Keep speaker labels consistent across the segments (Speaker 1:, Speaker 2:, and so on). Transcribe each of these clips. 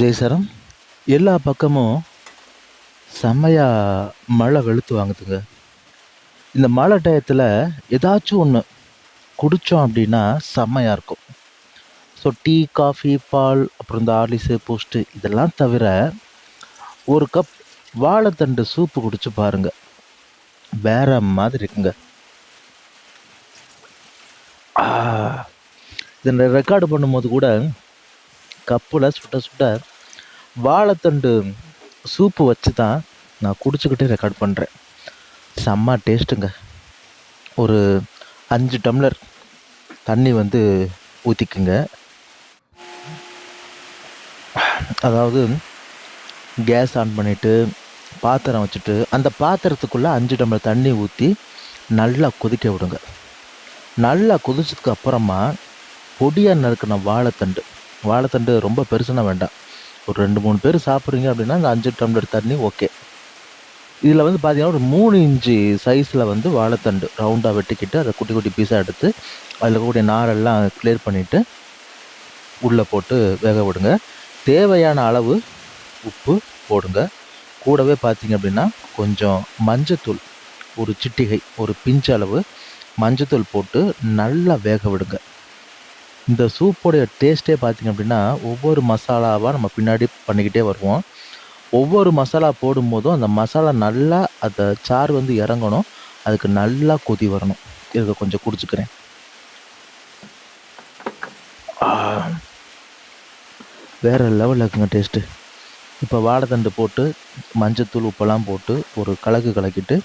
Speaker 1: ஜெய்சரம். எல்லா பக்கமும் செம்மையாக மழை வெளுத்து வாங்குதுங்க இந்த மழை டயத்தில் ஏதாச்சும் ஒன்று குடித்தோம் அப்படின்னா செம்மையாக இருக்கும். ஸோ டீ காஃபி பால் அப்புறம் இந்த ஆர்லிஸு பூஸ்ட்டு இதெல்லாம் தவிர ஒரு கப் வாழைத்தண்டு சூப்பு குடிச்சு பாருங்க. வேற மாதிரி இருக்குங்க. இதை ரெக்கார்டு பண்ணும்போது கூட கப்பில் சுட்ட சுட்ட வாழைத்தண்டு சூப்பு வச்சு தான் நான் குடிச்சுக்கிட்டே ரெக்கார்ட் பண்ணுறேன் செம்ம டேஸ்ட்டுங்க. ஒரு அஞ்சு டம்ளர் தண்ணி வந்து ஊற்றிக்குங்க அதாவது கேஸ் ஆன் பண்ணிவிட்டு பாத்திரம் வச்சுட்டு அந்த பாத்திரத்துக்குள்ளே அஞ்சு டம்ளர் தண்ணி ஊற்றி நல்லா கொதிக்க விடுங்க. நல்லா கொதிச்சதுக்கு அப்புறமா பொடியாக நறுக்கின வாழைத்தண்டு. வாழைத்தண்டு ரொம்ப பெருசுனா வேண்டாம். ஒரு ரெண்டு மூணு பேர் சாப்பிட்றீங்க அப்படின்னா அந்த அஞ்சு டம்ளர் தண்ணி ஓகே. இதில் வந்து பார்த்தீங்கன்னா ஒரு மூணு இன்ச்சு சைஸில் வந்து வாழைத்தண்டு ரவுண்டாக வெட்டிக்கிட்டு அதை குட்டி குட்டி பீஸாக எடுத்து அதில் இருக்கக்கூடிய நாரெல்லாம் கிளியர் பண்ணிவிட்டு உள்ளே போட்டு வேக விடுங்க. தேவையான அளவு உப்பு போடுங்க. கூடவே பார்த்தீங்க அப்படின்னா கொஞ்சம் மஞ்சத்தூள் ஒரு சிட்டிகை ஒரு பிஞ்ச் அளவு மஞ்சத்தூள் போட்டு நல்லா வேக விடுங்க. இந்த சூப்போடைய டேஸ்ட்டே பார்த்திங்க அப்படின்னா ஒவ்வொரு மசாலாவாக நம்ம பின்னாடி பண்ணிக்கிட்டே வருவோம். ஒவ்வொரு மசாலா போடும்போதும் அந்த மசாலா நல்லா அந்த சாறு வந்து இறங்கணும். அதுக்கு நல்லா கொதி வரணும். இதை கொஞ்சம் குடிச்சுக்கிறேன். வேறு வேற லெவலில் இருக்குங்க டேஸ்ட்டு. இப்போ வாழைத்தண்டு போட்டு மஞ்சத்தூள் உப்பெல்லாம் போட்டு ஒரு கலக்கு கலக்கிட்டு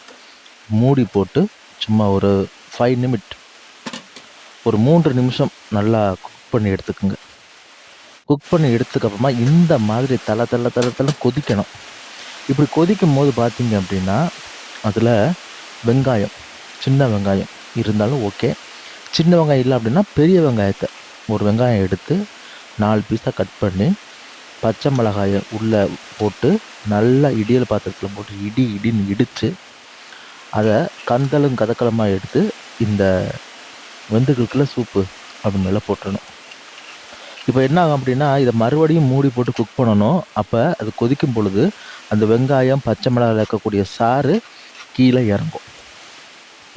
Speaker 1: மூடி போட்டு சும்மா ஒரு ஃபைவ் நிமிட் ஒரு மூன்று நிமிஷம் நல்லா குக் பண்ணி எடுத்துக்குங்க. குக் பண்ணி எடுத்ததுக்கப்புறமா இந்த மாதிரி தலை தலை தலை தலை கொதிக்கணும். இப்படி கொதிக்கும் போது பார்த்தீங்க அப்படின்னா அதில் வெங்காயம் சின்ன வெங்காயம் இருந்தாலும் ஓகே சின்ன வெங்காயம் இல்லை அப்படின்னா பெரிய வெங்காயத்தை ஒரு வெங்காயம் எடுத்து நாலு பீஸாக கட் பண்ணி பச்சை மிளகாயை உள்ளே போட்டு நல்லா இடியல் பாத்திரத்தில் போட்டு இடி இடின்னு இடித்து அதை கந்தலும் கதக்கலமாக எடுத்து இந்த வெந்துகளுக்குள்ள சூப்பு அப்படி மேலே போட்டுடணும் இப்போ என்ன ஆகும் அப்படின்னா இதை மறுபடியும் மூடி போட்டு குக் பண்ணணும். அப்போ அது கொதிக்கும் பொழுது அந்த வெங்காயம் பச்சை மிளகாயில் இருக்கக்கூடிய சாறு கீழே இறங்கும்.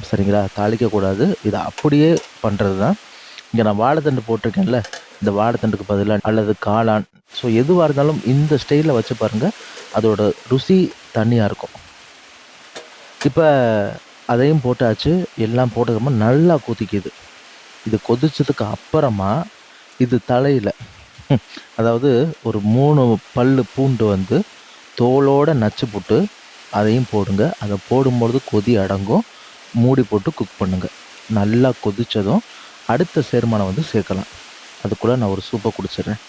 Speaker 1: சரிங்களா? தாளிக்கக்கூடாது இதை அப்படியே பண்ணுறது தான் இங்கே நான் வாழைத்தண்டு போட்டிருக்கேன்ல இந்த வாழைத்தண்டுக்கு பதிலாக அல்லது காளான். ஸோ எதுவாக இருந்தாலும் இந்த ஸ்டைலில் வச்சு பாருங்கள் அதோட ருசி தனியாக இருக்கும். இப்போ அதையும் போட்டாச்சு. எல்லாம் போட்டதுக்கப்புறமா நல்லா கொதிக்குது. இது கொதிச்சதுக்கு அப்புறமா இது தலையில் அதாவது ஒரு மூணு பல்லு பூண்டு வந்து தோலோடு நச்சு போட்டு அதையும் போடுங்க. அதை போடும்பொழுது கொதி அடங்கும். மூடி போட்டு குக் பண்ணுங்கள் நல்லா கொதித்ததும் அடுத்த சேர்மானம் வந்து சேர்க்கலாம். அதுக்குள்ளே நான் ஒரு சூப்பை குடிச்சிடுறேன்.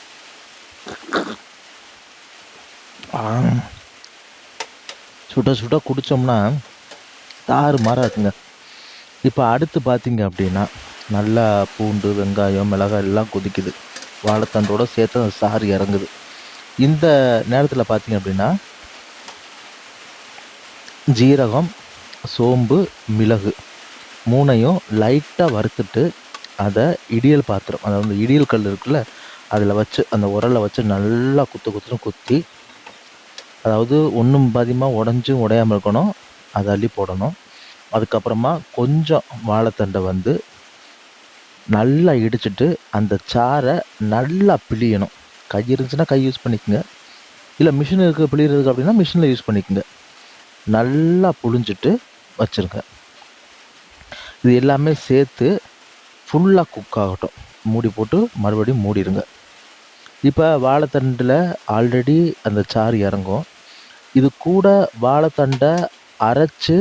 Speaker 1: சுட சுட குடித்தோம்னா தாறு மாறாக இருக்குங்க. இப்போ அடுத்து பார்த்தீங்க அப்படின்னா நல்லா பூண்டு வெங்காயம் மிளகாய் எல்லாம் கொதிக்குது. வாழைத்தண்டோட சேர்த்து அந்த சாறு இறங்குது. இந்த நேரத்தில் பார்த்தீங்க அப்படின்னா ஜீரகம் சோம்பு மிளகு மூணையும் லைட்டாக வறுத்துட்டு அதை இடியல் பாத்திரம் அதாவது இடியல் கல் இருக்குல்ல அதில் வச்சு அந்த உரலை வச்சு நல்லா குத்து குத்துன்னு குத்தி அதாவது ஒன்றும் பாதியமாக உடஞ்சும் உடையாமல் இருக்கணும். அதை அள்ளி போடணும். அதுக்கப்புறமா கொஞ்சம் வாழைத்தண்டை வந்து நல்லா இடிச்சிட்டு அந்த சாறை நல்லா பிழியணும். கை இருந்துச்சுன்னா கை யூஸ் பண்ணிக்கோங்க. இல்லை மிஷின் இருக்க பிழியறதுக்கு அப்படின்னா மிஷினில் யூஸ் பண்ணிக்கோங்க. நல்லா புழிஞ்சிட்டு வச்சுருங்க. இது எல்லாமே சேர்த்து ஃபுல்லாக குக் ஆகட்டும். மூடி போட்டு மறுபடியும் மூடிடுங்க இப்போ வாழைத்தண்டில் ஆல்ரெடி அந்த சாறு இறங்கும். இது கூட வாழைத்தண்டை அரைச்சு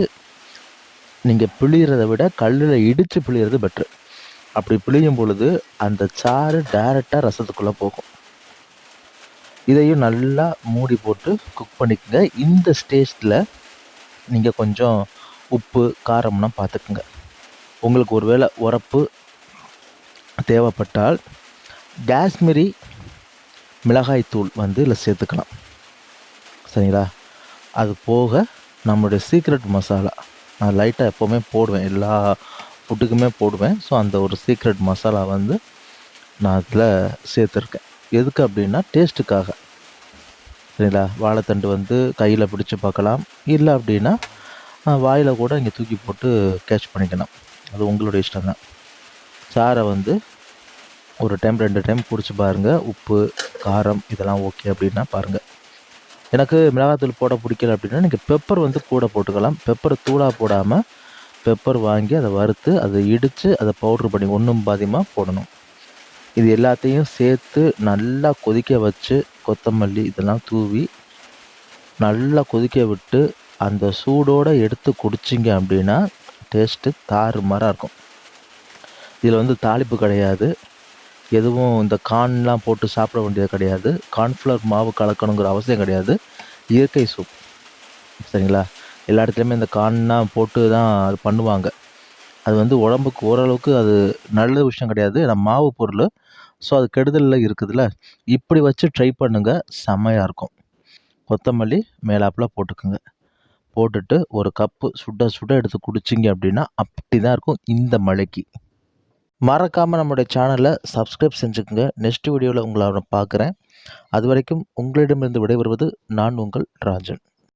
Speaker 1: நீங்கள் பிழியறதை விட கல்லில் இடித்து பிழியிறது பெட்ரு அப்படி பிழியும் பொழுது அந்த சாறு டைரெக்டாக ரசத்துக்குள்ளே போகும். இதையும் நல்லா மூடி போட்டு குக் பண்ணிக்கோங்க. இந்த ஸ்டேஜில் நீங்கள் கொஞ்சம் உப்பு காரம்னா பார்த்துக்குங்க உங்களுக்கு ஒருவேளை உரப்பு தேவைப்பட்டால் காஷ்மீரி மிளகாய் தூள் வந்து இதில் சேர்த்துக்கலாம். சரிங்களா? அது போக நம்மளுடைய சீக்ரெட் மசாலா நான் லைட்டாக எப்போவுமே போடுவேன். எல்லா ஃபுட்டுக்குமே போடுவேன். ஸோ அந்த ஒரு சீக்ரெட் மசாலா வந்து நான் அதில் சேர்த்துருக்கேன். எதுக்கு அப்படின்னா டேஸ்ட்டுக்காக சரிங்களா? வாழைத்தண்டு வந்து கையில் பிடிச்சி பார்க்கலாம். இல்லை அப்படின்னா வாயில் கூட இங்கே தூக்கி போட்டு கேட்ச் பண்ணிக்கணும். அது உங்களுடைய இஷ்டம் தான். சாரை வந்து ஒரு டைம் ரெண்டு டைம் குடிச்சு பாருங்கள் உப்பு காரம் இதெல்லாம் ஓகே அப்படின்னா பாருங்கள் எனக்கு மிளகாத்தூள் போட பிடிக்கல அப்படின்னா நீங்கள் பெப்பர் வந்து கூட போட்டுக்கலாம். பெப்பர் தூளாக போடாமல் பெப்பர் வாங்கி அதை வறுத்து அதை இடித்து அதை பவுட்ரு பண்ணி ஒன்றும் பாதியமாக போடணும். இது எல்லாத்தையும் சேர்த்து நல்லா கொதிக்க வச்சு கொத்தமல்லி இதெல்லாம் தூவி நல்லா கொதிக்க விட்டு அந்த சூடோடு எடுத்து குடிச்சிங்க அப்படின்னா டேஸ்ட்டு தாறுமாறாக இருக்கும். இதில் வந்து தாளிப்பு கிடையாது. எதுவும் இந்த கார்ன்லாம் போட்டு சாப்பிட வேண்டியது கிடையாது. கார்ன்ஃப்ளவர் மாவு கலக்கணுங்கிற அவசியம் கிடையாது. இயற்கை சூப். சரிங்களா? எல்லா இடத்துலையுமே இந்த கார்ன்லாம் போட்டு தான் அது பண்ணுவாங்க. அது வந்து உடம்புக்கு ஓரளவுக்கு அது நல்ல விஷயம் கிடையாது. ஏன்னா மாவு பொருள். ஸோ அது கெடுதலில் இருக்குதுல்ல? இப்படி வச்சு ட்ரை பண்ணுங்கள் செம்மையாக இருக்கும். கொத்தமல்லி மேலாப்பில் போட்டுக்குங்க. போட்டுட்டு ஒரு கப்பு சுட சுட எடுத்து குடிச்சிங்க அப்படின்னா அப்படி தான் இருக்கும் இந்த மழைக்கு. மறக்காமல் நம்மளுடைய சேனலை சப்ஸ்கிரைப் செஞ்சுக்கோங்க. நெக்ஸ்ட் வீடியோவில் உங்களை நான் பார்க்குறேன். அது வரைக்கும் உங்களிடமிருந்து விடைபெறுவது நான் உங்கள் ராஜன்.